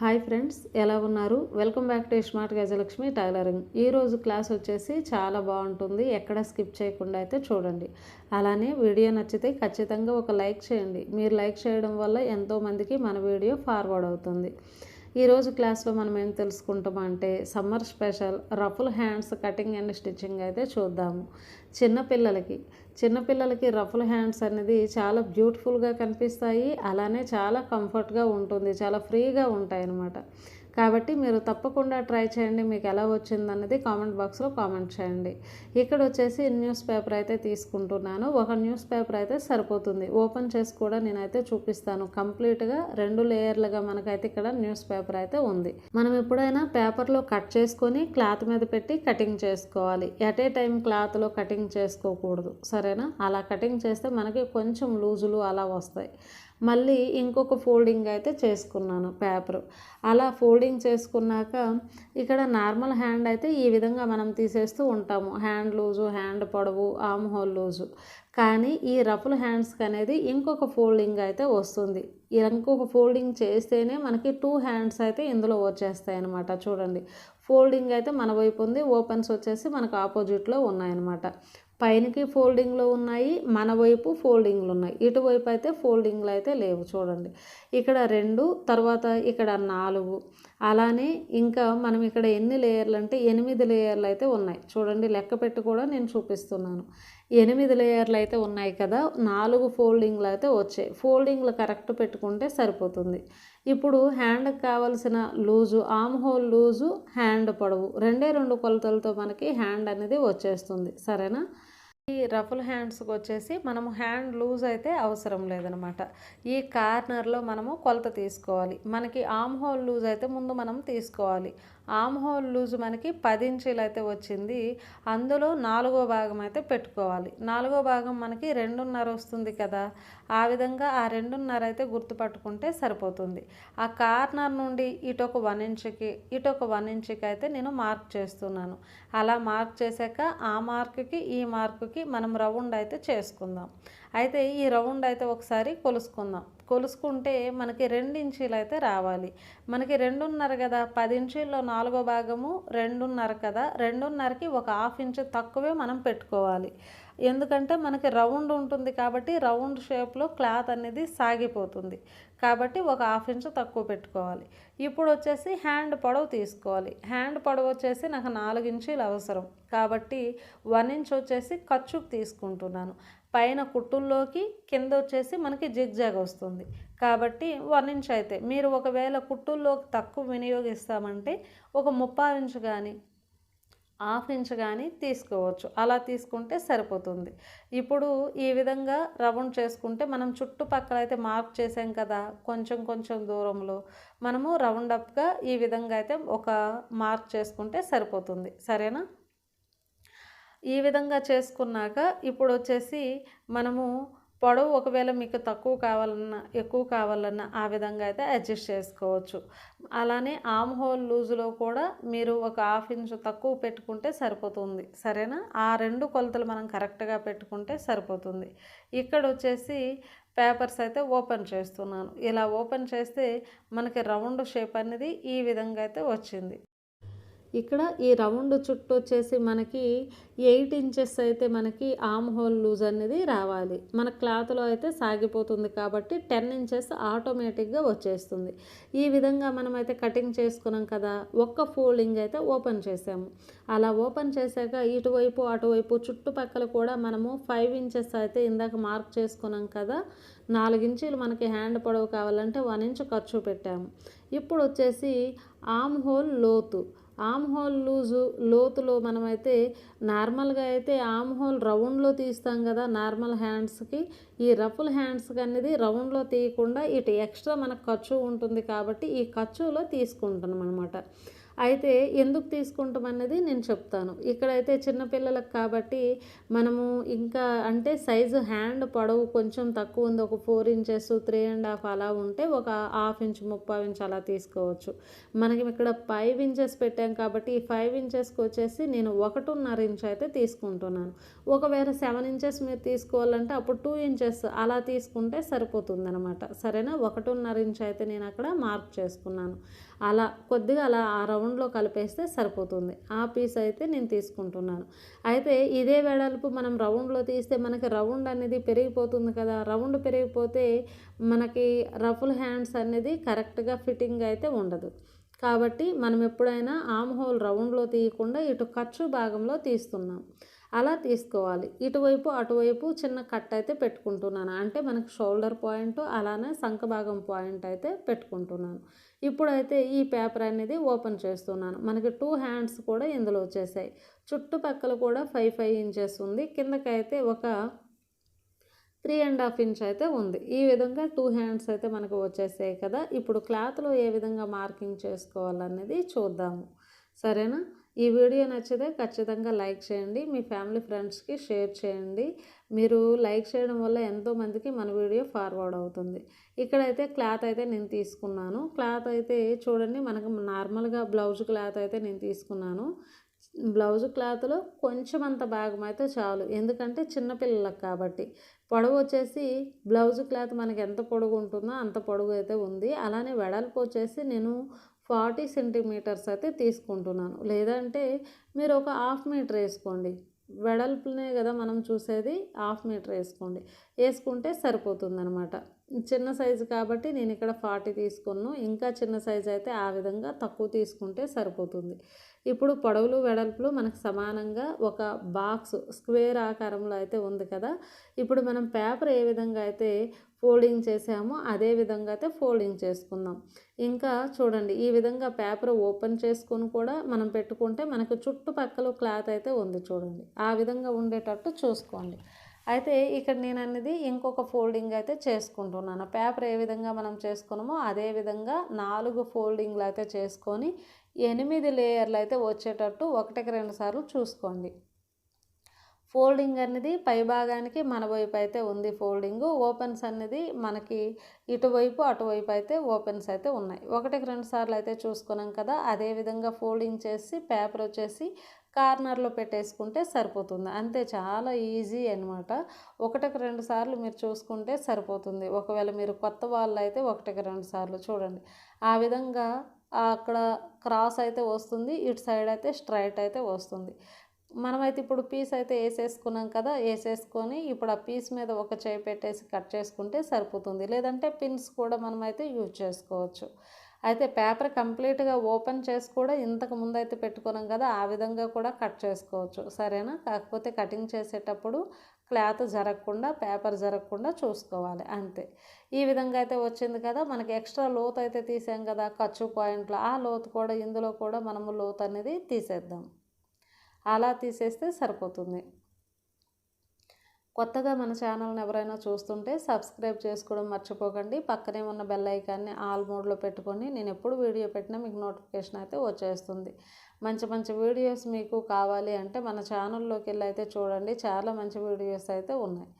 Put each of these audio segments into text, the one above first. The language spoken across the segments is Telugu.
హాయ్ ఫ్రెండ్స్ ఎలా ఉన్నారు? Welcome back to smart Gajalakshmi tailoring. ఈరోజు క్లాస్ వచ్చేసి చాలా బాగుంటుంది. ఎక్కడ స్కిప్ చేయకుండా అయితే చూడండి. అలానే వీడియో నచ్చితే ఖచ్చితంగా ఒక లైక్ చేయండి. మీరు లైక్ చేయడం వల్ల ఎంతోమందికి మన వీడియో ఫార్వర్డ్ అవుతుంది. ఈరోజు క్లాస్లో మనం ఏం తెలుసుకుంటాం అంటే summer special ruffle hands cutting and stitching అయితే చూద్దాము. చిన్నపిల్లలకి చిన్నపిల్లలకి రఫుల్ హ్యాండ్స్ అనేది చాలా బ్యూటిఫుల్గా కనిపిస్తాయి. అలానే చాలా కంఫర్ట్గా ఉంటుంది చాలా ఫ్రీగా ఉంటాయి అన్నమాట కాబట్టి మీరు తప్పకుండా ట్రై చేయండి మీకు ఎలా వచ్చిందన్నది కామెంట్ బాక్స్లో కామెంట్ చేయండి. ఇక్కడ వచ్చేసి న్యూస్ పేపర్ అయితే తీసుకుంటున్నాను. ఒక న్యూస్ పేపర్ అయితే సరిపోతుంది. ఓపెన్ చేసి కూడా నేనైతే చూపిస్తాను. కంప్లీట్గా రెండు లేయర్లుగా మనకైతే ఇక్కడ న్యూస్ పేపర్ అయితే ఉంది. మనం ఎప్పుడైనా పేపర్లో కట్ చేసుకొని క్లాత్ మీద పెట్టి కటింగ్ చేసుకోవాలి. ఎట్ ఏ టైం క్లాత్లో కటింగ్ చేసుకోకూడదు. సరేనా? అలా కటింగ్ చేస్తే మనకి కొంచెం లూజులు అలా వస్తాయి. మళ్ళీ ఇంకొక ఫోల్డింగ్ అయితే చేసుకున్నాను పేపర్. అలా ఫోల్డింగ్ చేసుకున్నాక ఇక్కడ నార్మల్ హ్యాండ్ అయితే ఈ విధంగా మనం తీసేస్తూ ఉంటాము. హ్యాండ్ లూజు హ్యాండ్ పొడవు ఆమ్ హోల్ లూజు. కానీ ఈ రఫుల్ హ్యాండ్స్కి అనేది ఇంకొక ఫోల్డింగ్ అయితే వస్తుంది. ఇంకొక ఫోల్డింగ్ చేస్తేనే మనకి టూ హ్యాండ్స్ అయితే ఇందులో వచ్చేస్తాయి అనమాట చూడండి. ఫోల్డింగ్ అయితే మన వైపు ఉంది ఓపెన్స్ వచ్చేసి మనకు ఆపోజిట్లో ఉన్నాయన్నమాట. పైనకి ఫోల్డింగ్లో ఉన్నాయి మన వైపు ఫోల్డింగ్లు ఉన్నాయి. ఇటువైపు అయితే ఫోల్డింగ్లు అయితే లేవు చూడండి. ఇక్కడ రెండు తర్వాత ఇక్కడ నాలుగు. అలానే ఇంకా మనం ఇక్కడ ఎన్ని లేయర్లు అంటే ఎనిమిది లేయర్లు అయితే ఉన్నాయి. చూడండి లెక్క పెట్టి కూడా నేను చూపిస్తున్నాను. ఎనిమిది లేయర్లు అయితే ఉన్నాయి కదా నాలుగు ఫోల్డింగ్లు అయితే వచ్చాయి. ఫోల్డింగ్లు కరెక్ట్ పెట్టుకుంటే సరిపోతుంది. ఇప్పుడు హ్యాండ్కి కావలసిన loose arm hole loose hand పొడవు. రెండే రెండు కొలతలతో మనకి హ్యాండ్ అనేది వచ్చేస్తుంది. సరేనా? ఈ రఫుల్ హ్యాండ్స్కి వచ్చేసి మనము హ్యాండ్ లూజ్ అయితే అవసరం లేదనమాట. ఈ కార్నర్లో మనము కొలత తీసుకోవాలి. మనకి ఆమ్ హోల్ లూజ్ అయితే ముందు మనం తీసుకోవాలి. ఆమ్ హోల్ లూజ్ మనకి పది ఇంచీలు అయితే వచ్చింది. అందులో నాలుగో భాగం అయితే పెట్టుకోవాలి. నాలుగో భాగం మనకి రెండున్నర వస్తుంది కదా. ఆ విధంగా ఆ రెండున్నర అయితే గుర్తుపట్టుకుంటే సరిపోతుంది. ఆ కార్నర్ నుండి ఇటొక వన్ ఇంచ్కి ఇటొక వన్ ఇంచ్కి అయితే నేను మార్క్ చేస్తున్నాను. అలా మార్క్ చేశాక ఆ మార్క్కి ఈ మార్క్కి మనం రౌండ్ అయితే చేసుకుందాం. అయితే ఈ రౌండ్ అయితే ఒకసారి కొలుసుకుందాం. కొలుసుకుంటే మనకి రెండు ఇంచీలు అయితే రావాలి. మనకి రెండున్నర కదా పది ఇంచీల్లో నాలుగో భాగము రెండున్నర కదా రెండున్నరకి ఒక హాఫ్ ఇంచు తక్కువే మనం పెట్టుకోవాలి. ఎందుకంటే మనకి రౌండ్ ఉంటుంది కాబట్టి రౌండ్ షేప్లో క్లాత్ అనేది సాగిపోతుంది. కాబట్టి ఒక హాఫ్ ఇంచు తక్కువ పెట్టుకోవాలి. ఇప్పుడు వచ్చేసి హ్యాండ్ పొడవు తీసుకోవాలి. హ్యాండ్ పొడవు వచ్చేసి నాకు నాలుగు ఇంచీలు అవసరం. కాబట్టి వన్ ఇంచ్ వచ్చేసి ఖర్చుకు తీసుకుంటున్నాను. పైన కుట్టుల్లోకి కింద వచ్చేసి మనకి జిగ్జాగ్ వస్తుంది. కాబట్టి వన్ ఇంచ్ అయితే మీరు ఒకవేళ కుట్టుల్లోకి తక్కువ వినియోగిస్తామంటే ఒక ముప్పై ఇంచ్ కానీ హాఫ్ ఇంచ్ కానీ తీసుకోవచ్చు. అలా తీసుకుంటే సరిపోతుంది. ఇప్పుడు ఈ విధంగా రౌండ్ చేసుకుంటే మనం చుట్టుపక్కల అయితే మార్క్ చేసాం కదా కొంచెం కొంచెం దూరంలో మనము రౌండ్ అప్గా ఈ విధంగా అయితే ఒక మార్క్ చేసుకుంటే సరిపోతుంది. సరేనా? ఈ విధంగా చేసుకున్నాక ఇప్పుడు వచ్చేసి మనము పొడవు ఒకవేళ మీకు తక్కువ కావాలన్నా ఎక్కువ కావాలన్నా ఆ విధంగా అయితే అడ్జస్ట్ చేసుకోవచ్చు. అలానే ఆమ్ హోల్ లూజులో కూడా మీరు ఒక హాఫ్ ఇంచ్ తక్కువ పెట్టుకుంటే సరిపోతుంది. సరేనా? ఆ రెండు కొలతలు మనం కరెక్ట్గా పెట్టుకుంటే సరిపోతుంది. ఇక్కడ వచ్చేసి పేపర్స్ అయితే ఓపెన్ చేస్తున్నాను. ఇలా ఓపెన్ చేస్తే మనకి రౌండ్ షేప్ అనేది ఈ విధంగా అయితే వచ్చింది. ఇక్కడ ఈ రౌండ్ చుట్టూ వచ్చేసి మనకి ఎయిట్ ఇంచెస్ అయితే మనకి ఆమ్ హోల్ లూజ్ అనేది రావాలి. మన క్లాత్లో అయితే సాగిపోతుంది కాబట్టి టెన్ ఇంచెస్ ఆటోమేటిక్గా వచ్చేస్తుంది. ఈ విధంగా మనమైతే కటింగ్ చేసుకున్నాం కదా ఒక్క ఫోల్డింగ్ అయితే ఓపెన్ చేసాము. అలా ఓపెన్ చేశాక ఇటువైపు అటువైపు చుట్టుపక్కల కూడా మనము ఫైవ్ ఇంచెస్ అయితే ఇందాక మార్క్ చేసుకున్నాం కదా నాలుగు ఇంచులు మనకి హ్యాండ్ పొడవు కావాలంటే వన్ ఇంచ్ ఖర్చు పెట్టాము. ఇప్పుడు వచ్చేసి ఆమ్ హోల్ లోతు. ఆమ్ హోల్ లూజు లోతులో మనమైతే నార్మల్గా అయితే ఆమ్ హోల్ రౌండ్లో తీస్తాం కదా నార్మల్ హ్యాండ్స్కి. ఈ రఫుల్ హ్యాండ్స్కి అనేది రౌండ్లో తీయకుండా ఇటు ఎక్స్ట్రా మనకు ఖర్చు ఉంటుంది కాబట్టి ఈ ఖర్చులో తీసుకుంటాం అనమాట అయితే ఎందుకు తీసుకుంటాం అన్నది నేను చెప్తాను. ఇక్కడైతే చిన్నపిల్లలకు కాబట్టి మనము ఇంకా అంటే సైజు హ్యాండ్ పొడవు కొంచెం తక్కువ ఉంది. ఒక four inches three and half అలా ఉంటే ఒక హాఫ్ ఇంచ్ ముప్పై ఇంచ్ అలా తీసుకోవచ్చు. మనకి ఇక్కడ ఫైవ్ ఇంచెస్ పెట్టాం కాబట్టి ఈ ఫైవ్ ఇంచెస్కి వచ్చేసి నేను ఒకటిన్నర ఇంచ్ అయితే తీసుకుంటున్నాను. ఒకవేళ సెవెన్ ఇంచెస్ మీరు తీసుకోవాలంటే అప్పుడు టూ ఇంచెస్ అలా తీసుకుంటే సరిపోతుంది అనమాట సరేనా? ఒకటిన్నర ఇంచ్ అయితే నేను అక్కడ మార్క్ చేసుకున్నాను. అలా కొద్దిగా అలా ఆ రౌండ్లో కలిపేస్తే సరిపోతుంది. ఆ పీస్ అయితే నేను తీసుకుంటున్నాను. అయితే ఇదే వెడల్పు మనం రౌండ్లో తీస్తే మనకి రౌండ్ అనేది పెరిగిపోతుంది కదా! రౌండ్ పెరిగిపోతే మనకి రఫుల్ హ్యాండ్స్ అనేది కరెక్ట్గా ఫిట్టింగ్ అయితే ఉండదు. కాబట్టి మనం ఎప్పుడైనా ఆమ్ హోల్ రౌండ్లో తీయకుండా ఇటు ఖర్చు భాగంలో తీస్తున్నాం. అలా తీసుకోవాలి. ఇటువైపు అటువైపు చిన్న కట్ అయితే పెట్టుకుంటున్నాను. అంటే మనకు షోల్డర్ పాయింట్ అలానే సంఖ భాగం పాయింట్ అయితే పెట్టుకుంటున్నాను. ఇప్పుడైతే ఈ పేపర్ అనేది ఓపెన్ చేస్తున్నాను. మనకి టూ హ్యాండ్స్ కూడా ఇందులో వచ్చేసాయి. చుట్టుపక్కల కూడా ఫైవ్ ఫైవ్ ఇంచెస్ ఉంది. కిందకైతే ఒక త్రీ అండ్ హాఫ్ ఇంచ్ అయితే ఉంది. ఈ విధంగా టూ హ్యాండ్స్ అయితే మనకు వచ్చేసాయి కదా. ఇప్పుడు క్లాత్లో ఏ విధంగా మార్కింగ్ చేసుకోవాలనేది చూద్దాము. సరేనా? ఈ వీడియో నచ్చితే ఖచ్చితంగా లైక్ చేయండి మీ ఫ్యామిలీ ఫ్రెండ్స్కి షేర్ చేయండి. మీరు లైక్ చేయడం వల్ల ఎంతోమందికి మన వీడియో ఫార్వర్డ్ అవుతుంది. ఇక్కడైతే క్లాత్ అయితే నేను తీసుకున్నాను. క్లాత్ అయితే చూడండి మనకు నార్మల్గా బ్లౌజ్ క్లాత్ అయితే నేను తీసుకున్నాను. బ్లౌజ్ క్లాత్లో కొంచెం అంత భాగం అయితే చాలు. ఎందుకంటే చిన్నపిల్లలకు కాబట్టి. పొడవు వచ్చేసి బ్లౌజ్ క్లాత్ మనకి ఎంత పొడుగు ఉంటుందో అంత పొడుగు అయితే ఉంది. అలానే వెడల్పు వచ్చేసి నేను ఫార్టీ సెంటీమీటర్స్ అయితే తీసుకుంటున్నాను. లేదంటే మీరు ఒక హాఫ్ మీటర్ వేసుకోండి. వెడల్పునే కదా మనం చూసేది హాఫ్ మీటర్ వేసుకోండి. వేసుకుంటే సరిపోతుంది అనమాట చిన్న సైజు కాబట్టి నేను ఇక్కడ ఫార్టీ తీసుకున్నాను. ఇంకా చిన్న సైజు అయితే ఆ విధంగా తక్కువ తీసుకుంటే సరిపోతుంది. ఇప్పుడు పొడవులు వెడల్పులు మనకు సమానంగా ఒక బాక్స్ స్క్వేర్ ఆకారంలో అయితే ఉంది కదా. ఇప్పుడు మనం పేపర్ ఏ విధంగా అయితే ఫోల్డింగ్ చేసామో అదే విధంగా అయితే ఫోల్డింగ్ చేసుకుందాం. ఇంకా చూడండి ఈ విధంగా పేపర్ ఓపెన్ చేసుకొని కూడా మనం పెట్టుకుంటే మనకు చుట్టుపక్కల క్లాత్ అయితే ఉంది చూడండి. ఆ విధంగా ఉండేటట్టు చూసుకోండి. అయితే ఇక్కడ నేను అనేది ఇంకొక ఫోల్డింగ్ అయితే చేసుకుంటున్నాను. పేపర్ ఏ విధంగా మనం చేసుకున్నామో అదే విధంగా నాలుగు ఫోల్డింగ్లు అయితే చేసుకొని ఎనిమిది లేయర్లు అయితే వచ్చేటట్టు ఒకటికి రెండు సార్లు చూసుకోండి. ఫోల్డింగ్ అనేది పై భాగానికి మన వైపు అయితే ఉంది ఫోల్డింగ్. ఓపెన్స్ అనేది మనకి ఇటువైపు అటువైపు అయితే ఓపెన్స్ అయితే ఉన్నాయి. ఒకటికి రెండు సార్లు అయితే చూసుకున్నాం కదా అదే విధంగా ఫోల్డింగ్ చేసి పేపర్ వచ్చేసి కార్నర్లో పెట్టేసుకుంటే సరిపోతుంది. అంతే చాలా ఈజీ అనమాట ఒకటికి రెండు సార్లు మీరు చూసుకుంటే సరిపోతుంది. ఒకవేళ మీరు కొత్త వాళ్ళు అయితే ఒకటికి రెండు సార్లు చూడండి. ఆ విధంగా అక్కడ క్రాస్ అయితే వస్తుంది. ఇటు సైడ్ అయితే స్ట్రైట్ అయితే వస్తుంది. మనమైతే ఇప్పుడు పీస్ అయితే వేసేసుకున్నాం కదా వేసేసుకొని ఇప్పుడు ఆ పీస్ మీద ఒక చేయి పెట్టేసి కట్ చేసుకుంటే సరిపోతుంది. లేదంటే పిన్స్ కూడా మనమైతే యూజ్ చేసుకోవచ్చు. అయితే పేపర్ కంప్లీట్గా ఓపెన్ చేసి కూడా ఇంతకు ముందు అయితే పెట్టుకున్నాం కదా ఆ విధంగా కూడా కట్ చేసుకోవచ్చు. సరేనా? కాకపోతే కటింగ్ చేసేటప్పుడు క్లాత్ జరగకుండా పేపర్ జరగకుండా చూసుకోవాలి. అంతే. ఈ విధంగా అయితే వచ్చింది కదా మనకి ఎక్స్ట్రా లోతు అయితే తీసాం కదా ఖర్చు పాయింట్లో. ఆ లోతు కూడా ఇందులో కూడా మనము లోతు అనేది తీసేద్దాం. అలా తీసేస్తే సరిపోతుంది. కొత్తగా మన ఛానల్ని ఎవరైనా చూస్తుంటే సబ్స్క్రైబ్ చేసుకోవడం మర్చిపోకండి. పక్కనే ఉన్న బెల్ ఐకాన్ని ఆల్ మోడ్లో పెట్టుకొని నేను ఎప్పుడు వీడియో పెట్టినా మీకు నోటిఫికేషన్ అయితే వచ్చేస్తుంది. మంచి మంచి వీడియోస్ మీకు కావాలి అంటే మన ఛానల్లోకి వెళ్ళి అయితే చూడండి. చాలా మంచి వీడియోస్ అయితే ఉన్నాయి.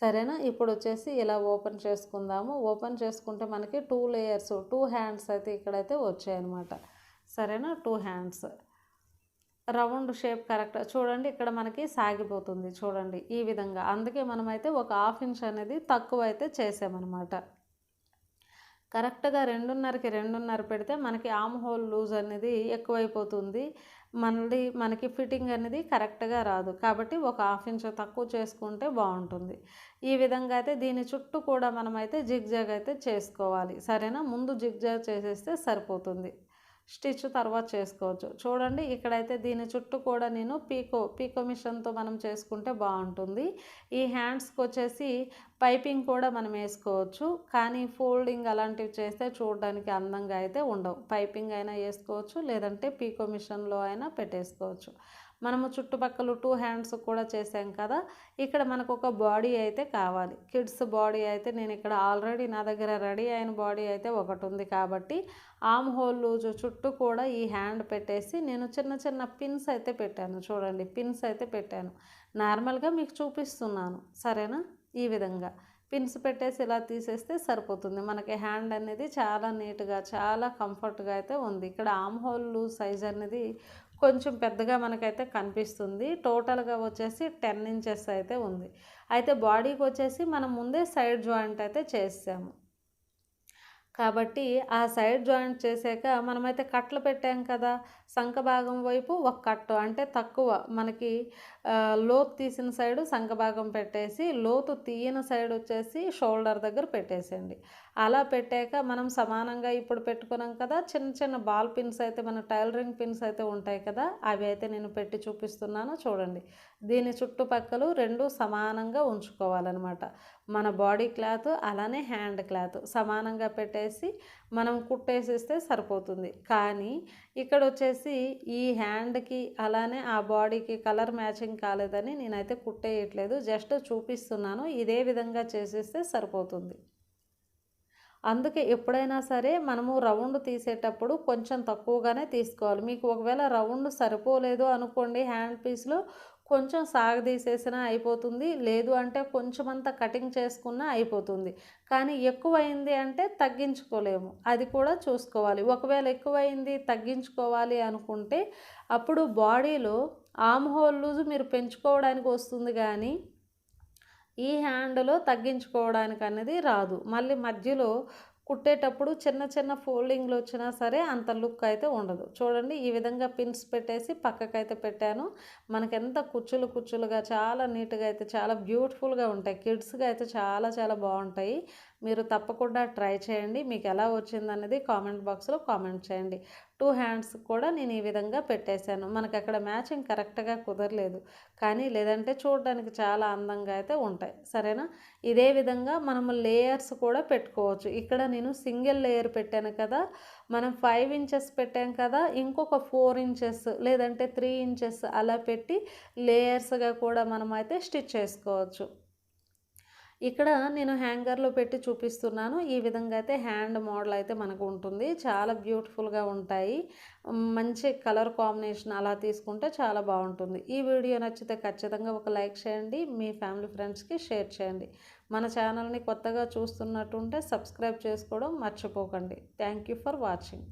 సరేనా? ఇప్పుడు వచ్చేసి ఇలా ఓపెన్ చేసుకుందాము. ఓపెన్ చేసుకుంటే మనకి టూ లేయర్స్ టూ హ్యాండ్స్ అయితే ఇక్కడైతే వచ్చాయన్నమాట. సరేనా? Two hands. Round shape correct. చూడండి ఇక్కడ మనకి సాగిపోతుంది చూడండి ఈ విధంగా. అందుకే మనమైతే ఒక హాఫ్ ఇంచ్ అనేది తక్కువ అయితే చేసామన్నమాట. కరెక్ట్గా రెండున్నరకి రెండున్నర పెడితే మనకి ఆమ్ హోల్ లూజ్ అనేది ఎక్కువైపోతుంది. మళ్ళీ మనకి ఫిట్టింగ్ అనేది కరెక్ట్గా రాదు. కాబట్టి ఒక హాఫ్ ఇంచ్ తక్కువ చేసుకుంటే బాగుంటుంది. ఈ విధంగా అయితే దీని చుట్టూ కూడా మనమైతే జిగ్జాగ్ అయితే చేసుకోవాలి. సరేనా? ముందు జిగ్జాగ్ చేసేస్తే సరిపోతుంది. స్టిచ్ తర్వాత చేసుకోవచ్చు. చూడండి ఇక్కడైతే దీని చుట్టూ కూడా నేను పీకో పీకో మిషన్తో మనం చేసుకుంటే బాగుంటుంది. ఈ హ్యాండ్స్కి వచ్చేసి పైపింగ్ కూడా మనం వేసుకోవచ్చు. కానీ ఫోల్డింగ్ అలాంటివి చేస్తే చూడడానికి అందంగా అయితే ఉండవు. పైపింగ్ అయినా వేసుకోవచ్చు లేదంటే పీకో మిషన్లో అయినా పెట్టేసుకోవచ్చు. మనము చుట్టుపక్కల టూ హ్యాండ్స్ కూడా చేసాం కదా. ఇక్కడ మనకు ఒక బాడీ అయితే కావాలి. కిడ్స్ బాడీ అయితే నేను ఇక్కడ ఆల్రెడీ నా దగ్గర రెడీ అయిన బాడీ అయితే ఒకటి ఉంది కాబట్టి ఆమ్ హోల్ లూజు చుట్టూ కూడా ఈ హ్యాండ్ పెట్టేసి నేను చిన్న చిన్న పిన్స్ అయితే పెట్టాను. చూడండి పిన్స్ అయితే పెట్టాను. నార్మల్గా మీకు చూపిస్తున్నాను. సరేనా? ఈ విధంగా. పిన్స్ పెట్టేసి ఇలా తీసేస్తే సరిపోతుంది. మనకి హ్యాండ్ అనేది చాలా నీట్గా చాలా కంఫర్ట్గా అయితే ఉంది. ఇక్కడ ఆమ్ హోల్ సైజ్ అనేది కొంచెం పెద్దగా మనకైతే కనిపిస్తుంది. టోటల్గా వచ్చేసి టెన్ ఇంచెస్ అయితే ఉంది. అయితే బాడీకి వచ్చేసి మనం ముందే సైడ్ జాయింట్ అయితే చేసాము. కాబట్టి ఆ సైడ్ జాయింట్ చేసాక మనమైతే కట్లు పెట్టాం కదా సంఖ భాగం వైపు ఒక కట్టు అంటే తక్కువ మనకి లోతు తీసిన సైడు సంఖ భాగం పెట్టేసి లోతు తీయని సైడ్ వచ్చేసి షోల్డర్ దగ్గర పెట్టేసేయండి. అలా పెట్టాక మనం సమానంగా ఇప్పుడు పెట్టుకున్నాం కదా చిన్న చిన్న బాల్ పిన్స్ అయితే మన టైలరింగ్ పిన్స్ అయితే ఉంటాయి కదా అవి అయితే నేను పెట్టి చూపిస్తున్నాను చూడండి. దీని చుట్టుపక్కలు రెండు సమానంగా ఉంచుకోవాలన్నమాట. మన బాడీ క్లాత్ అలానే హ్యాండ్ క్లాత్ సమానంగా పెట్టేసి మనం కుట్టేసిస్తే సరిపోతుంది. కానీ ఇక్కడ వచ్చేసి ఈ హ్యాండ్కి అలానే ఆ బాడీకి కలర్ మ్యాచింగ్ కాలేదని నేనైతే కుట్టేయట్లేదు జస్ట్ చూపిస్తున్నాను. ఇదే విధంగా చేసేస్తే సరిపోతుంది. అందుకే ఎప్పుడైనా సరే మనము రౌండ్ తీసేటప్పుడు కొంచెం తక్కువగానే తీసుకోవాలి. మీకు ఒకవేళ రౌండ్ సరిపోలేదు అనుకోండి హ్యాండ్ పీస్లో కొంచెం సాగదీసేసినా అయిపోతుంది. లేదు అంటే కొంచెం అంతా కటింగ్ చేసుకున్నా అయిపోతుంది. కానీ ఎక్కువైంది అంటే తగ్గించుకోలేము. అది కూడా చూసుకోవాలి. ఒకవేళ ఎక్కువైంది తగ్గించుకోవాలి అనుకుంటే అప్పుడు బాడీలో ఆమ్ హోల్ లూజ్ మీరు పెంచుకోవడానికి వస్తుంది కానీ ఈ హ్యాండ్లో తగ్గించుకోవడానికి అనేది రాదు. మళ్ళీ మధ్యలో కుట్టేటప్పుడు చిన్న చిన్న ఫోల్డింగ్లు వచ్చినా సరే అంత లుక్ అయితే ఉండదు. చూడండి ఈ విధంగా పిన్స్ పెట్టేసి పక్కకైతే పెట్టాను. మనకెంత కుచ్చులు కుచ్చులుగా చాలా నీట్గా అయితే చాలా బ్యూటిఫుల్గా ఉంటాయి. కిడ్స్గా అయితే చాలా చాలా బాగుంటాయి. మీరు తప్పకుండా ట్రై చేయండి. మీకు ఎలా వచ్చిందనేది కామెంట్ బాక్స్లో కామెంట్ చేయండి. టూ హ్యాండ్స్ కూడా నేను ఈ విధంగా పెట్టేశాను. మనకి అక్కడ మ్యాచింగ్ కరెక్ట్గా కుదరలేదు. కానీ లేదంటే చూడడానికి చాలా అందంగా అయితే ఉంటాయి. సరేనా? ఇదే విధంగా మనము లేయర్స్ కూడా పెట్టుకోవచ్చు. ఇక్కడ నేను సింగిల్ లేయర్ పెట్టాను కదా మనం ఫైవ్ ఇంచెస్ పెట్టాం కదా ఇంకొక ఫోర్ ఇంచెస్ లేదంటే త్రీ ఇంచెస్ అలా పెట్టి లేయర్స్గా కూడా మనం అయితే స్టిచ్ చేసుకోవచ్చు. ఇక్కడ నేను హ్యాంగర్లో పెట్టి చూపిస్తున్నాను. ఈ విధంగా అయితే హ్యాండ్ మోడల్ అయితే మనకు ఉంటుంది. చాలా బ్యూటిఫుల్గా ఉంటాయి. మంచి కలర్ కాంబినేషన్ అలా తీసుకుంటే చాలా బాగుంటుంది. ఈ వీడియో నచ్చితే ఖచ్చితంగా ఒక లైక్ చేయండి. మీ ఫ్యామిలీ ఫ్రెండ్స్కి షేర్ చేయండి. మన ఛానల్ని కొత్తగా చూస్తున్నట్టుంటే సబ్స్క్రైబ్ చేసుకోవడం మర్చిపోకండి. Thank you for watching.